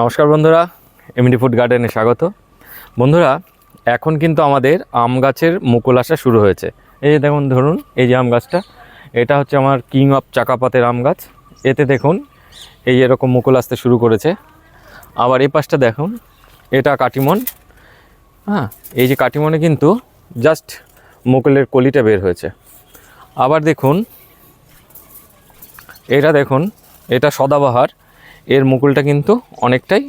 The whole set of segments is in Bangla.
নমস্কার বন্ধুরা এমডি ফুড গার্ডেনে স্বাগত। বন্ধুরা, এখন কিন্তু আমাদের আম গাছের মুকুল আসা শুরু হয়েছে। এই যে দেখুন, ধরুন, এই যে আম গাছটা, এটা হচ্ছে আমার কিং অফ চাকাপাতের আম গাছ। এতে দেখুন, এই এরকম মুকুল আসতে শুরু করেছে। আবার এই পাশটা দেখুন, এটা কাটিমন। হ্যাঁ এই যে কাটিমনে কিন্তু জাস্ট মুকুলের কলিটা বের হয়েছে। আবার দেখুন, এটা দেখুন, এটা সদাবাহার। এর মুকুলটা কিন্তু অনেকটাই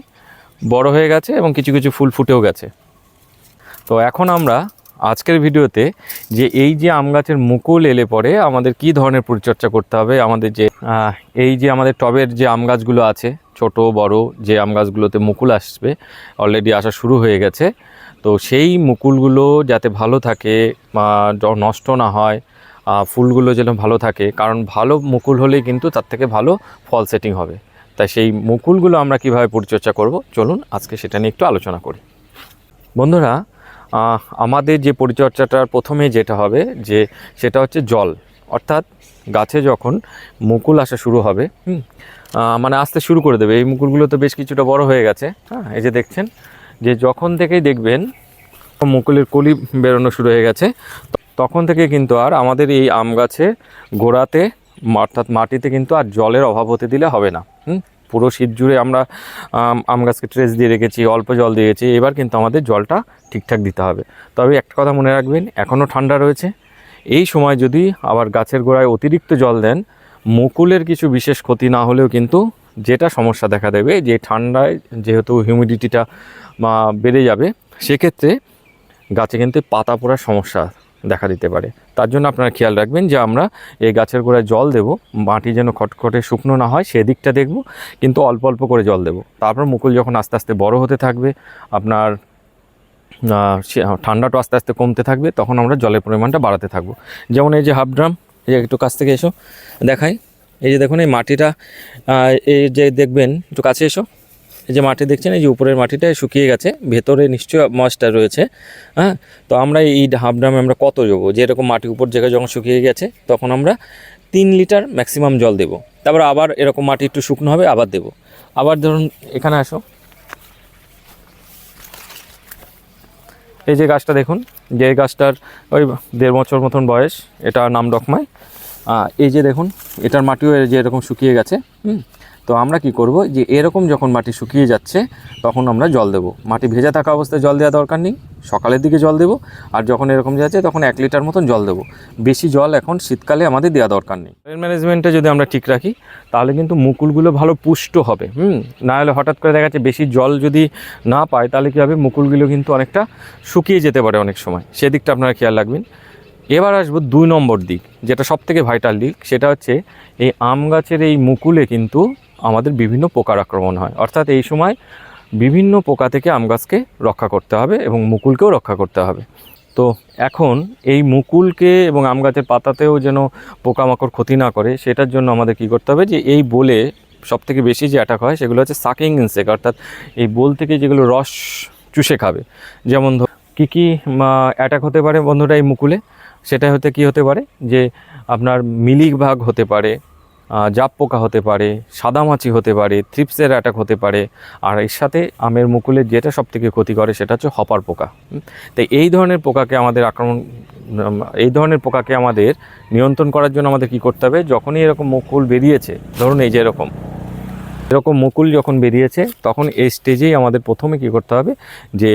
বড় হয়ে গেছে এবং কিছু কিছু ফুল ফুটেও গেছে। তো এখন আমরা আজকের ভিডিওতে যে এই যে আম গাছের মুকুল এলে পরে আমাদের কি ধরনের পরিচর্যা করতে হবে, আমাদের যে এই যে আমাদের টবের যে আম গাছগুলো আছে, ছোট, বড় যে আম গাছগুলোতে মুকুল আসবে অলরেডি আসা শুরু হয়ে গেছে। তো সেই মুকুলগুলো যাতে ভালো থাকে বা নষ্ট না হয় ফুলগুলো যেন ভালো থাকে, কারণ ভালো মুকুল হলেই কিন্তু তার থেকে ভালো ফল সেটিং হবে। তাই সেই মুকুলগুলো আমরা কীভাবে পরিচর্যা করব? চলুন আজকে সেটা নিয়ে একটু আলোচনা করি। বন্ধুরা আমাদের যে পরিচর্যাটার প্রথমে যেটা হবে যে সেটা হচ্ছে জল। অর্থাৎ গাছে যখন মুকুল আসা শুরু হবে মানে আসতে শুরু করে দেবে। এই মুকুলগুলো তো বেশ কিছুটা বড় হয়ে গেছে হ্যাঁ এই যে দেখছেন, যে যখন থেকেই দেখবেন মুকুলের কলি বেরোনো শুরু হয়ে গেছে, তখন থেকে কিন্তু আর আমাদের এই আম গাছে গোড়াতে, অর্থাৎ মাটিতে কিন্তু আর জলের অভাব হতে দিলে হবে না, হুম। পুরো শীত জুড়ে আমরা আম, গাছকে ট্রেস দিয়ে রেখেছি অল্প জল দিয়েছি এবার কিন্তু আমাদের জলটা ঠিকঠাক দিতে হবে। তবে একটা কথা মনে রাখবেন এখনও ঠান্ডা রয়েছে। এই সময় যদি আবার গাছের গোড়ায় অতিরিক্ত জল দেন মুকুলের কিছু বিশেষ ক্ষতি না হলেও কিন্তু যেটা সমস্যা দেখা দেবে যে ঠান্ডায় যেহেতু হিউমিডিটিটা বেড়ে যাবে সেক্ষেত্রে গাছে কিন্তু পাতা পোড়ার সমস্যা দেখা দিতে পারে। তার জন্য আপনারা খেয়াল রাখবেন যে আমরা এই গাছের গোড়ায় জল দেব, মাটি যেন খটখটে শুকনো না হয়, সেদিকটা দেখব, কিন্তু অল্প অল্প করে জল দেব। তারপর মুকুল যখন আস্তে আস্তে বড় হতে থাকবে, আপনার ঠান্ডাটা আস্তে আস্তে কমতে থাকবে, তখন আমরা জলের পরিমাণটা বাড়াতে থাকব। যেমন এই যে হাফ ড্রাম, এই যে একটু কাছ থেকে এসো, দেখাই। এই যে দেখুন, এই মাটিটা এই যে দেখবেন, একটু কাছে এসো। এই যে মাটি দেখছেন, এই যে উপরের মাটিটা শুকিয়ে গেছে, ভেতরে নিশ্চয়ই ময়েস্টার রয়েছে হ্যাঁ? তো আমরা এই হাফ ড্রামে আমরা কত দেবো? যে এরকম মাটি উপর জায়গায় যখন শুকিয়ে গেছে, তখন আমরা তিন লিটার ম্যাক্সিমাম জল দেবো। তারপর আবার এরকম মাটি একটু শুকনো হবে, আবার দেবো। আবার ধরুন, এখানে আসো। এই যে গাছটা দেখুন, যে গাছটার ওই দেড় বছর মতন বয়স, এটা নাম ডকমাই। এই যে দেখুন, এটার মাটিও যে এরকম শুকিয়ে গেছে, হুম? তো আমরা কি করব যে এরকম যখন মাটি শুকিয়ে যাচ্ছে, তখন আমরা জল দেবো। মাটি ভেজা থাকা অবস্থায় জল দেওয়া দরকার নেই। সকালের দিকে জল দেবো। আর যখন এরকম যাচ্ছে, তখন এক লিটার মতন জল দেবো। বেশি জল এখন শীতকালে আমাদের দেওয়া দরকার নেই। সয়েল ম্যানেজমেন্টে যদি আমরা ঠিক রাখি, তাহলে কিন্তু মুকুলগুলো ভালো পুষ্ট হবে। হুম, না হলে হঠাৎ করে দেখা যাচ্ছে বেশি জল যদি না পায়, তাহলে কী হবে? মুকুলগুলো কিন্তু অনেকটা শুকিয়ে যেতে পারে অনেক সময়। সেদিকটা আপনারা খেয়াল রাখবেন। এবার আসব দুই নম্বর দিক, যেটা সব থেকে ভাইটাল দিক। সেটা হচ্ছে এই আম গাছের এই মুকুলে কিন্তু আমাদের বিভিন্ন পোকার আক্রমণ হয়। অর্থাৎ এই সময় বিভিন্ন পোকা থেকে আম গাছকে রক্ষা করতে হবে এবং মুকুলকেও রক্ষা করতে হবে। তো এখন এই মুকুলকে এবং আম গাছের পাতাতেও যেন পোকামাকড় ক্ষতি না করে, সেটার জন্য আমাদের কি করতে হবে যে এই বলে সব থেকে বেশি যে অ্যাটাক হয় সেগুলো হচ্ছে সাকিং ইনসেক্ট অর্থাৎ এই বোল থেকে যেগুলো রস চুষে খাবে। যেমন ধর, কী কী অ্যাটাক হতে পারে বন্ধুরা এই মুকুলে? সেটা হতে কি হতে পারে? যে আপনার মিলিক ভাগ হতে পারে জাপ পোকা হতে পারে, সাদামাছি হতে পারে থ্রিপসের অ্যাটাক হতে পারে। আর এর সাথে আমের মুকুলের যেটা সব থেকে ক্ষতি করে সেটা হচ্ছে হপার পোকা। তাই এই ধরনের পোকাকে আমাদের আক্রমণ এই ধরনের পোকাকে আমাদের নিয়ন্ত্রণ করার জন্য আমাদের কি করতে হবে? যখনই এরকম মুকুল বেরিয়েছে, ধরুন এই যে এরকম এরকম মুকুল যখন বেরিয়েছে, তখন এই স্টেজেই আমাদের প্রথমে কি করতে হবে? যে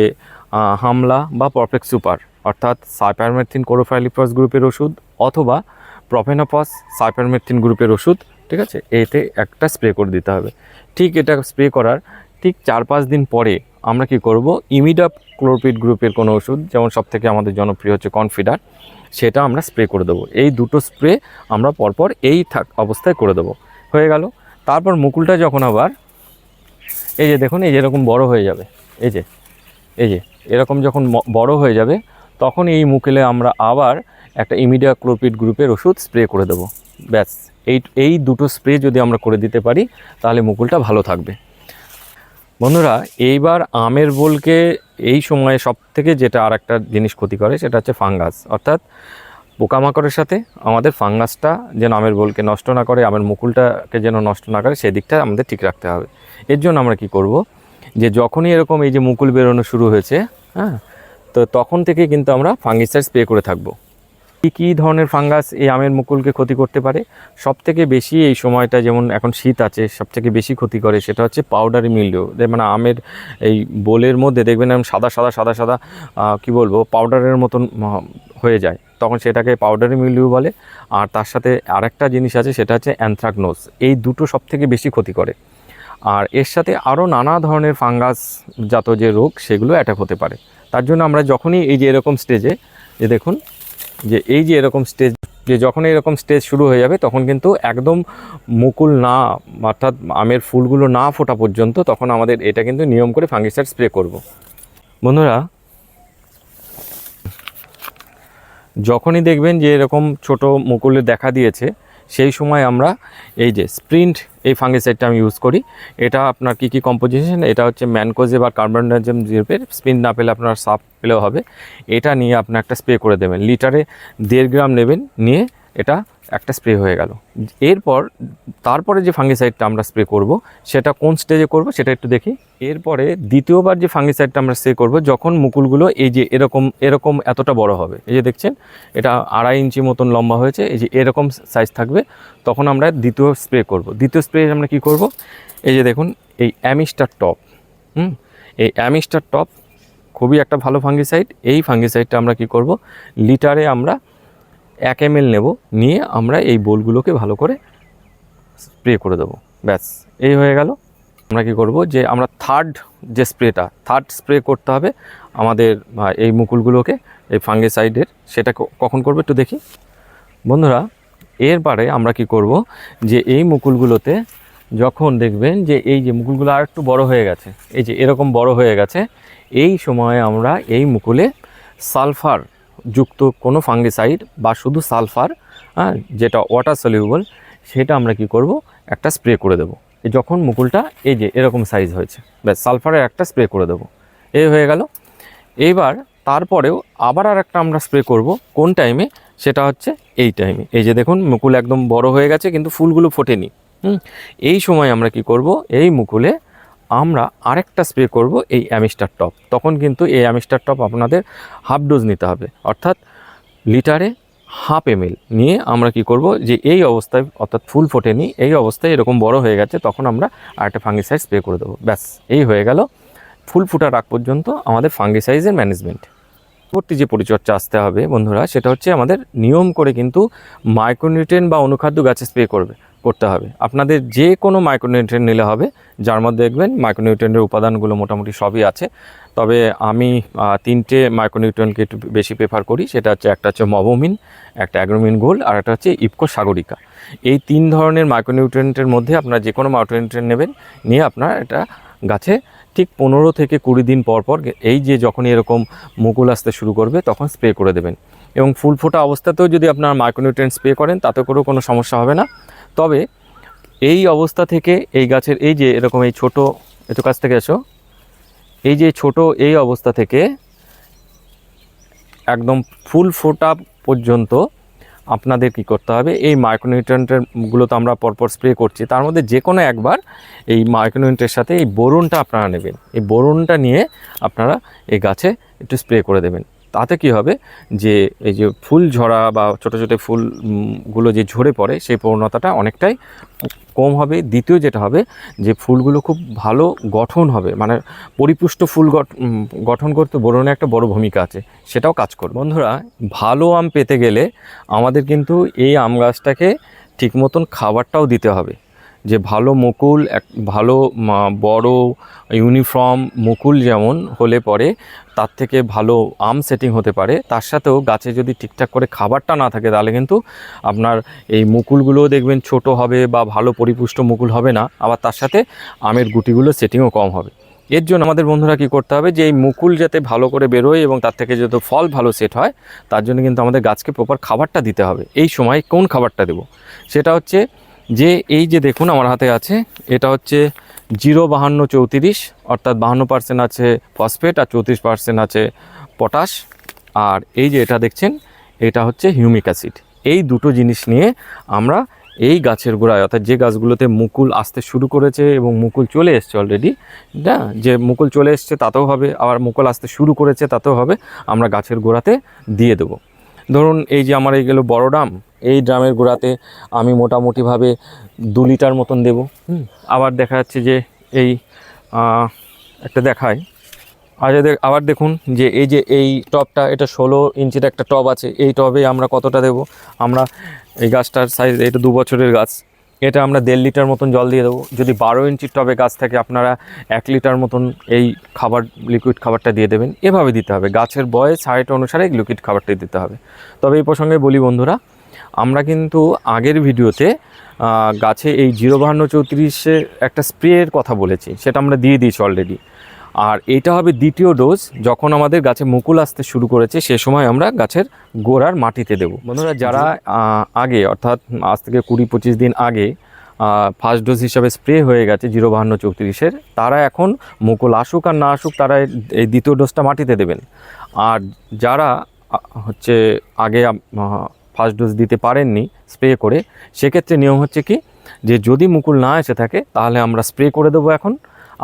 হামলা বা পারফেক্ট সুপার অর্থাৎ সাইপারমেথিন কোরোফাইলিফাস গ্রুপের ওষুধ অথবা প্রফেনোপস সাইপারমেথিন গ্রুপের ওষুধ, ঠিক আছে? এতে একটা স্প্রে করে দিতে হবে। ঠিক এটা স্প্রে করার ঠিক চার পাঁচ দিন পরে আমরা কি করব? ইমিডাপ ক্লোরপিড গ্রুপের কোনো ওষুধ, যেমন সব থেকে আমাদের জনপ্রিয় হচ্ছে কনফিডার, সেটা আমরা স্প্রে করে দেবো। এই দুটো স্প্রে আমরা পরপর এই থাক অবস্থায় করে দেবো। হয়ে গেল। তারপর মুকুলটা যখন আবার এই যে দেখুন, এই যে এরকম বড় হয়ে যাবে। এই যে এই যে, এরকম যখন বড় হয়ে যাবে, তখন এই মুকুলে আমরা আবার একটা ইমিডিয়া ক্লোপিড গ্রুপের ওষুধ স্প্রে করে দেবো। ব্যাস, এই এই দুটো স্প্রে যদি আমরা করে দিতে পারি, তাহলে মুকুলটা ভালো থাকবে। বন্ধুরা, এইবার আমের বোলকে এই সময়ে সব থেকে যেটা আর একটা জিনিস ক্ষতি করে, সেটা হচ্ছে ফাঙ্গাস। অর্থাৎ পোকামাকড়ের সাথে আমাদের ফাঙ্গাসটা যেন আমের বোলকে নষ্ট না করে, আমের মুকুলটাকে যেন নষ্ট না করে সেদিকটা আমাদের ঠিক রাখতে হবে। এর জন্য আমরা কি করব? যে যখনই এরকম এই যে মুকুল বেরোনো শুরু হয়েছে হ্যাঁ তো তখন থেকে কিন্তু আমরা ফাঙ্গিসাইড স্প্রে করে থাকব। কী কী ধরনের ফাঙ্গাস এই আমের মুকুলকে ক্ষতি করতে পারে? সব থেকে বেশি এই সময়টা যেমন এখন শীত আছে সব থেকে বেশি ক্ষতি করে সেটা হচ্ছে পাউডারি মিল্ডিউ মানে আমের এই বোলের মধ্যে দেখবেন সাদা সাদা সাদা সাদা কি বলব পাউডারের মতন হয়ে যায়। তখন সেটাকে পাউডারি মিল্ডিউ বলে। আর তার সাথে আরেকটা জিনিস আছে, সেটা হচ্ছে অ্যানথ্রাকনোস এই দুটো সব থেকে বেশি ক্ষতি করে। আর এর সাথে আরও নানা ধরনের ফাঙ্গাস জাত যে রোগ, সেগুলো অ্যাটাক হতে পারে। তার জন্য আমরা যখনই এই যে এরকম স্টেজে যে দেখুন যে এই যে এরকম স্টেজ যে যখন এরকম স্টেজ শুরু হয়ে যাবে, তখন কিন্তু একদম মুকুল না, অর্থাৎ আমের ফুলগুলো না ফোটা পর্যন্ত তখন আমাদের এটা কিন্তু নিয়ম করে ফাঙ্গিসাইড স্প্রে করব। বন্ধুরা, যখনই দেখবেন যে এরকম ছোট মুকুলে দেখা দিয়েছে সেই সময় আমরা এই যে স্প্রিন্ট, এই ফাঙ্গিসাইডটা আমি ইউজ করি। এটা আপনার কি কি কম্পোজিশন এটা হচ্ছে ম্যানকোজে বা কার্বনডাইজম জিরপের স্প্রিন্ট না পেলে আপনার সাপ পেলেও হবে। এটা নিয়ে আপনি একটা স্প্রে করে দেবেন। লিটারে দেড় গ্রাম নেবেন, নিয়ে এটা একটা স্প্রে হয়ে গেল। এরপর, তারপরে যে ফাঙ্গিসাইডটা আমরা স্প্রে করব, সেটা কোন স্টেজে করব সেটা একটু দেখি। এরপরে দ্বিতীয়বার যে ফাঙ্গিসাইডটা আমরা স্প্রে করব, যখন মুকুলগুলো এই যে এরকম এরকম এতটা বড় হবে, এই যে দেখছেন, এটা আড়াই ইঞ্চি মতন লম্বা হয়েছে, এই যে এরকম সাইজ থাকবে, তখন আমরা দ্বিতীয় স্প্রে করব। দ্বিতীয় স্প্রে আমরা কি করব? এই যে দেখুন, এই অ্যামিস্টার টপ, হুম, এই অ্যামিস্টার টপ খুবই একটা ভালো ফাঙ্গিসাইড এই ফাঙ্গিসাইডটা আমরা কি করব? লিটারে আমরা এক এম নেব, নিয়ে আমরা এই বোলগুলোকে ভালো করে স্প্রে করে দেবো। ব্যাস, এই হয়ে গেল। আমরা কি করব যে, আমরা থার্ড যে স্প্রেটা থার্ড স্প্রে করতে হবে আমাদের এই মুকুলগুলোকে, এই ফাঙ্গিসাইডের, সেটা কখন করব একটু দেখি? বন্ধুরা এরপরে আমরা কি করব যে, এই মুকুলগুলোতে যখন দেখবেন যে, এই যে মুকুলগুলো আর একটু বড় হয়ে গেছে, এই যে এরকম বড় হয়ে গেছে, এই সময়ে আমরা এই মুকুলে সালফার যুক্ত কোনো ফাঙ্গিসাইড বা শুধু সালফার হ্যাঁ যেটা ওয়াটার সলিউবল সেটা আমরা কি করব? একটা স্প্রে করে দেবো। এই যখন মুকুলটা, এই যে এরকম সাইজ হয়েছে, ব্যাস, সালফারের একটা স্প্রে করে দেবো। এই হয়ে গেল। এইবার তারপরেও আবার আর একটা আমরা স্প্রে করব। কোন টাইমে সেটা হচ্ছে এই টাইমে এই যে দেখুন, মুকুল একদম বড় হয়ে গেছে, কিন্তু ফুলগুলো ফোটেনি। হুম, এই সময় আমরা কি করব? এই মুকুলে আমরা আরেকটা স্প্রে করব এই অ্যামিস্টার টপ। তখন কিন্তু এই অ্যামিস্টার টপ আপনাদের হাফ ডোজ নিতে হবে। অর্থাৎ লিটারে হাফ এম নিয়ে আমরা কি করব যে এই অবস্থায়, অর্থাৎ ফুল ফোটেনি, এই অবস্থায় এরকম বড় হয়ে গেছে, তখন আমরা আরেকটা ফাঙ্গিসাইড স্প্রে করে দেবো। ব্যাস, এই হয়ে গেল। ফুল ফুটার আগ পর্যন্ত আমাদের ফাঙ্গিসাইজের ম্যানেজমেন্ট পরবর্তী যে পরিচর্যা আসতে হবে বন্ধুরা, সেটা হচ্ছে আমাদের নিয়ম করে কিন্তু মাইক্রোনিউট্রেন বা অনুখাদ্য গাছে স্প্রে করবে। করতে হবে। আপনাদের যে কোনো মাইক্রোনিউট্রেন নিলে হবে, যার মধ্যে দেখবেন মাইক্রোনিউট্রেনের উপাদানগুলো মোটামুটি সবই আছে। তবে আমি তিনটে মাইক্রোনিউট্রেনকে একটু বেশি প্রেফার করি, সেটা হচ্ছে একটা হচ্ছে মবোমিন একটা অ্যাগ্রোমিন গোল্ড আর একটা হচ্ছে ইপকো সাগরিকা এই তিন ধরনের মাইক্রোনিউট্রেন্টের মধ্যে আপনারা যে কোনো মাইক্রোনিউট্রেন নেবেন, নিয়ে আপনার এটা গাছে ঠিক পনেরো থেকে কুড়ি দিন পর পর এই যে যখন এরকম মুকুল আসতে শুরু করবে, তখন স্প্রে করে দেবেন। এবং ফুল ফোটা অবস্থাতেও যদি আপনার মাইক্রোনিউট্রেন্ট স্প্রে করেন, তাতে করেও কোনো সমস্যা হবে না। তবে এই অবস্থা থেকে এই গাছের, এই যে এরকম এই ছোট একটু কাছ থেকে এসো। এই যে ছোট এই অবস্থা থেকে একদম ফুল ফোটা পর্যন্ত আপনাদের কি করতে হবে? এই মাইক্রোনিউট্রেন্টেরগুলো তো আমরা পরপর স্প্রে করছি। তার মধ্যে যে কোনো একবার এই মাইক্রোনিউট্রের সাথে এই বোরনটা আপনারা নেবেন। এই বোরনটা নিয়ে আপনারা এই গাছে একটু স্প্রে করে দেবেন। তাতে কি হবে? যে এই যে ফুল ঝরা বা ছোটো ছোটো ফুলগুলো যে ঝরে পড়ে, সেই প্রবণতাটা অনেকটাই কম হবে। দ্বিতীয় যেটা হবে, যে ফুলগুলো খুব ভালো গঠন হবে। মানে পরিপুষ্ট ফুল গঠ- গঠন করতে বোরনের একটা বড় ভূমিকা আছে। সেটাও কাজ করবে। বন্ধুরা, ভালো আম পেতে গেলে আমাদের কিন্তু এই আম গাছটাকে ঠিক মতন খাবারটাও দিতে হবে। যে ভালো মুকুল, এক ভালো বড় ইউনিফর্ম মুকুল যেমন হলে পরে তার থেকে ভালো আম সেটিং হতে পারে। তার সাথেও গাছে যদি ঠিকঠাক করে খাবারটা না থাকে তাহলে কিন্তু আপনার এই মুকুলগুলোও দেখবেন ছোট হবে বা ভালো পরিপুষ্ট মুকুল হবে না। আবার তার সাথে আমের গুটিগুলো সেটিংও কম হবে। এর জন্য আমাদের বন্ধুরা কী করতে হবে যে এই মুকুল যাতে ভালো করে বেরোয় এবং তার থেকে যাতে ফল ভালো সেট হয়, তার জন্য কিন্তু আমাদের গাছকে প্রপার খাবারটা দিতে হবে। এই সময় কোন খাবারটা দেব? সেটা হচ্ছে যে এই যে দেখুন আমার হাতে আছে, এটা হচ্ছে জিরো বাহান্ন চৌত্রিশ, অর্থাৎ বাহান্ন পার্সেন্ট আছে ফসফেট আর চৌত্রিশ পার্সেন্ট আছে পটাশ। আর এই যে এটা দেখছেন, এটা হচ্ছে হিউমিক অ্যাসিড। এই দুটো জিনিস নিয়ে আমরা এই গাছের গোড়ায়, অর্থাৎ যে গাছগুলোতে মুকুল আসতে শুরু করেছে এবং মুকুল চলে এসছে অলরেডি না, যে মুকুল চলে এসছে তাতেও হবে, আবার মুকুল আসতে শুরু করেছে তাতেও হবে, আমরা গাছের গোড়াতে দিয়ে দেবো। ধরুন এই যে আমার এই গেলো বড় ড্রাম এই ড্রামের গোড়াতে আমি মোটামুটিভাবে দু লিটার মতন দেবো। আবার দেখা যাচ্ছে যে এই একটা দেখায়। আর আবার দেখুন যে এই যে এই টবটা এটা ষোলো ইঞ্চির একটা টব আছে, এই টবে আমরা কতটা দেব? আমরা এই গাছটার সাইজ এটা দু বছরের গাছ। এটা আমরা দেড় লিটার মতন জল দিয়ে দেবো। যদি বারো ইঞ্চির টবে গাছ থাকে, আপনারা এক লিটার মতন এই খাবার লিকুইড খাবারটা দিয়ে দেবেন। এভাবে দিতে হবে। গাছের বয়স হাইট অনুসারে লিকুইড খাবারটা দিতে হবে। তবে এই প্রসঙ্গে বলি বন্ধুরা আমরা কিন্তু আগের ভিডিওতে গাছে এই জিরো বাহান্ন চৌত্রিশে একটা স্প্রের কথা বলেছি, সেটা আমরা দিয়ে দিয়েছি অলরেডি আর এটা হবে দ্বিতীয় ডোজ যখন আমাদের গাছে মুকুল আসতে শুরু করেছে, সে সময় আমরা গাছের গোড়ার মাটিতে দেব। বন্ধুরা, যারা আগে, অর্থাৎ আজ থেকে কুড়ি পঁচিশ দিন আগে ফার্স্ট ডোজ হিসাবে স্প্রে হয়ে গেছে জিরো বাহান্ন চৌত্রিশের, তারা এখন মুকুল আসুক আর না আসুক, তারা এই দ্বিতীয় ডোজটা মাটিতে দেবেন। আর যারা হচ্ছে আগে ফার্স্ট ডোজ দিতে পারেননি স্প্রে করে, সেক্ষেত্রে নিয়ম হচ্ছে কি, যে যদি মুকুল না এসে থাকে, তাহলে আমরা স্প্রে করে দেবো এখন,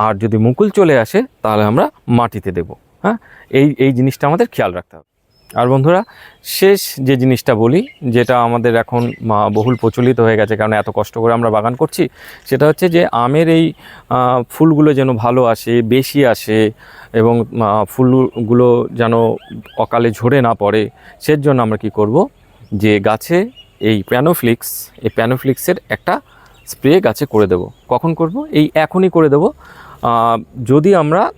আর যদি মুকুল চলে আসে, তাহলে আমরা মাটিতে দেব হ্যাঁ? এই এই জিনিসটা আমাদের খেয়াল রাখতে হবে। আর বন্ধুরা, শেষ যে জিনিসটা বলি, যেটা আমাদের এখন বহুল প্রচলিত হয়ে গেছে, কারণ এত কষ্ট করে আমরা বাগান করছি, সেটা হচ্ছে যে আমের এই ফুলগুলো যেন ভালো আসে, বেশি আসে, এবং ফুলগুলো যেন অকালে ঝরে না পড়ে সের জন্য আমরা কি করব যে গাছে এই প্যানোফ্লিক্স এই প্যানোফ্লিক্সের একটা স্প্রে গাছে করে দেব। কখন করব? এই এখনই করে দেব। যদি আমরা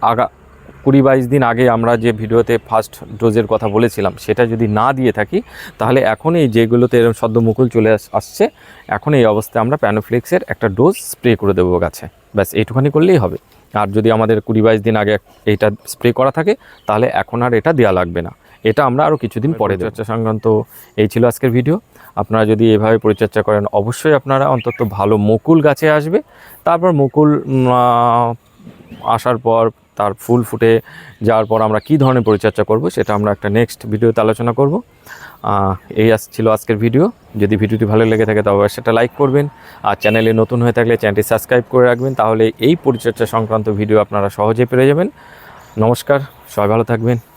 আগা, কুড়ি বাইশ দিন আগে আমরা যে ভিডিওতে ফার্স্ট ডোজের কথা বলেছিলাম, সেটা যদি না দিয়ে থাকি, তাহলে এখন এই যেগুলোতে এরকম সদ্য মুকুল চলে আস- আসছে, এখন এই অবস্থায় আমরা প্যানোফ্লিক্সের একটা ডোজ স্প্রে করে দেবো গাছে। ব্যাস, এইটুখানি করলেই হবে। আর যদি আমাদের কুড়ি বাইশ দিন আগে এইটা স্প্রে করা থাকে, তাহলে এখন আর এটা দেওয়া লাগবে না। এটা আমরা আরও কিছুদিন পরে চর্চা সংক্রান্ত এই ছিল আজকের ভিডিও। আপনারা যদি এভাবে পরিচর্যা করেন অবশ্যই আপনারা অন্তত ভালো মুকুল গাছে আসবে। তারপর মুকুল আসার পর তার ফুল ফুটে যাওয়ার পর আমরা কী ধরনের পরিচর্যা করব সেটা আমরা একটা নেক্সট ভিডিওতে আলোচনা করব। এই ছিল আজকের ভিডিও। যদি ভিডিওটি ভালো লেগে থাকে তবে সেটা লাইক করবেন। আর চ্যানেলে নতুন হয়ে থাকলে চ্যানেলটি সাবস্ক্রাইব করে রাখবেন। তাহলে এই পরিচর্যা সংক্রান্ত ভিডিও আপনারা সহজে পেয়ে যাবেন। নমস্কার সবাই ভালো থাকবেন।